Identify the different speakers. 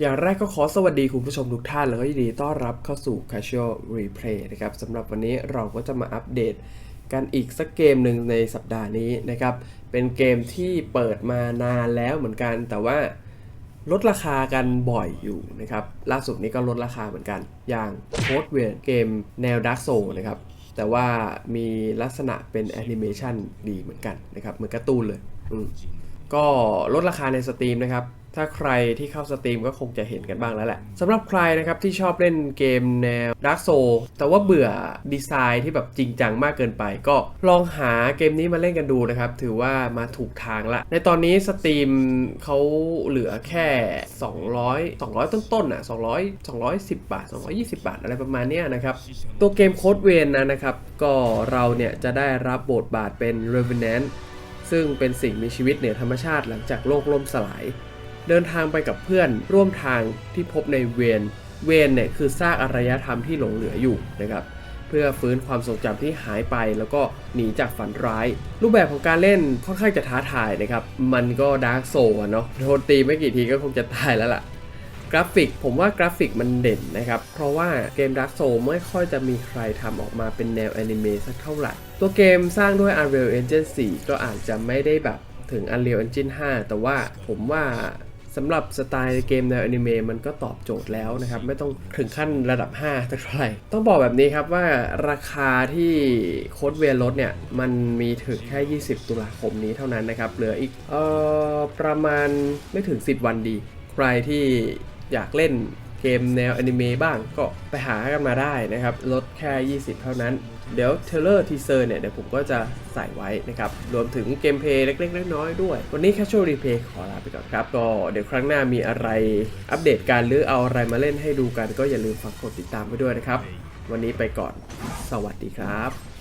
Speaker 1: อย่างแรกก็ขอสวัสดีคุณผู้ชมทุกท่าน แล้วก็ยินดีต้อนรับเข้าสู่ Casual Replay นะครับสำหรับวันนี้เราก็จะมาอัปเดตกันอีกสักเกมหนึ่งในสัปดาห์นี้นะครับ เป็นเกมที่เปิดมานานแล้วเหมือนกัน แต่ว่าลดราคากันบ่อยอยู่นะครับ ล่าสุดนี้ก็ลดราคาเหมือนกัน อย่าง Code w e i r เกมแนว Dark Soul นะครับ แต่ว่ามีลักษณะเป็นแอนิเมชันดีเหมือนกันนะครับ เหมือนการ์ตูนเลยก็ลดราคาในสตรีมนะครับ ถ้าใครที่เข้าสตรีมก็คงจะเห็นกันบ้างแล้วแหละสำหรับใครนะครับที่ชอบเล่นเกมแนว Dark Soul แต่ว่าเบื่อดีไซน์ที่แบบจริงจังมากเกินไป ก็ลองหาเกมนี้มาเล่นกันดูนะครับ ถือว่ามาถูกทางละ ในตอนนี้สตรีมเขาเหลือแค่ 200 200 ต้นๆอะ200 210 บาท 220 บาท อะไรประมาณนี้นะครับ ตัวเกมโคดเวนนะนะครับ ก็เราเนี่ยจะได้รับบทบาทเป็น Revenant ซึ่งเป็นสิ่งมีชีวิตเหนือธรรมชาติหลังจากโลกล่มสลาย เดินทางไปกับเพื่อนร่วมทางที่พบในเวนเวนเนี่ยคือซากอารยธรรมที่หลงเหลืออยู่นะครับเพื่อฟื้นความทรงจำที่หายไปแล้วก็หนีจากฝันร้าย รูปแบบของการเล่นค่อนข้างจะท้าทายนะครับ มันก็ดาร์กโซอะเนาะโดนตีไม่กี่ทีก็คงจะตายแล้วล่ะ กราฟิกผมว่ากราฟิกมันเด่นนะครับ เพราะว่าเกม Dark Souls ไม่ค่อยจะมีใครทำออกมาเป็นแนวแอนิเมะสักเท่าไหร่ ตัวเกมสร้างด้วย Unreal Engine 4 ก็อาจจะไม่ได้แบบถึง Unreal Engine 5 แต่ว่าผมว่า สำหรับสไตล์เกมแนวแอนิเมะมันก็ตอบโจทย์แล้วนะครับ ไม่ต้องถึงขั้นระดับ5สักเท่าไหร่ ต้องบอกแบบนี้ครับว่าราคาที่โค้ดเวรลดเนี่ย มันมีถึงแค่ 20 ตุลาคมนี้เท่านั้นนะครับ เหลืออีกเอ่อประมาณไม่ถึง 10 วันดี ใครที่อยากเล่น เกมแนวอนิเมะบ้างก็ไปหากันมาได้นะครับลดแค่ 20 เท่านั้น เดี๋ยวเทเลอร์ทีเซอร์เนี่ย เดี๋ยวผมก็จะใส่ไว้นะครับ รวมถึงเกมเพลย์เล็กๆ น้อยๆด้วย วันนี้ Casual Replay ขอลาไปก่อนครับ ก็เดี๋ยวครั้งหน้ามีอะไรอัปเดตการหรือเอาอะไรมาเล่นให้ดูกัน ก็อย่าลืมฝากกดติดตามไว้ด้วยนะครับ วันนี้ไปก่อน สวัสดีครับ